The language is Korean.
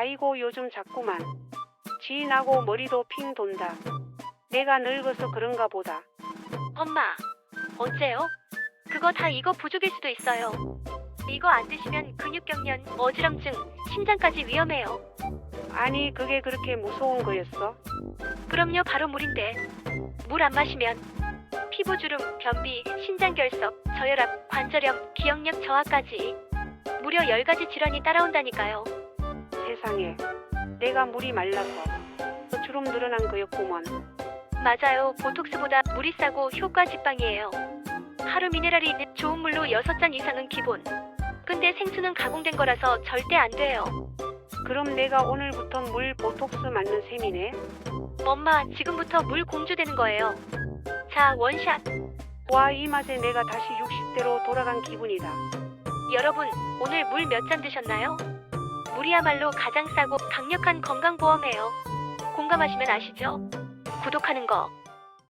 아이고 요즘 자꾸만 지인하고 머리도 핑 돈다. 내가 늙어서 그런가 보다. 엄마, 언제요? 그거 다 이거 부족일 수도 있어요. 이거 안 드시면 근육경련, 어지럼증, 심장까지 위험해요. 아니 그게 그렇게 무서운 거였어? 그럼요, 바로 물인데. 물 안 마시면 피부주름, 변비, 신장결석, 저혈압, 관절염, 기억력 저하까지 무려 10가지 질환이 따라온다니까요. 세상에 내가 물이 말라서 주름 늘어난 거였구먼. 맞아요. 보톡스보다 물이 싸고 효과 직방이에요. 하루 미네랄이 있는 좋은 물로 6잔 이상은 기본. 근데 생수는 가공된 거라서 절대 안 돼요. 그럼 내가 오늘부터 물 보톡스 맞는 셈이네. 엄마, 지금부터 물 공주 되는 거예요. 자, 원샷. 와 이 맛에 내가 다시 60대로 돌아간 기분이다. 여러분, 오늘 물 몇 잔 드셨나요? 물이야말로 가장 싸고 강력한 건강보험이에요. 공감하시면 아시죠? 구독하는 거,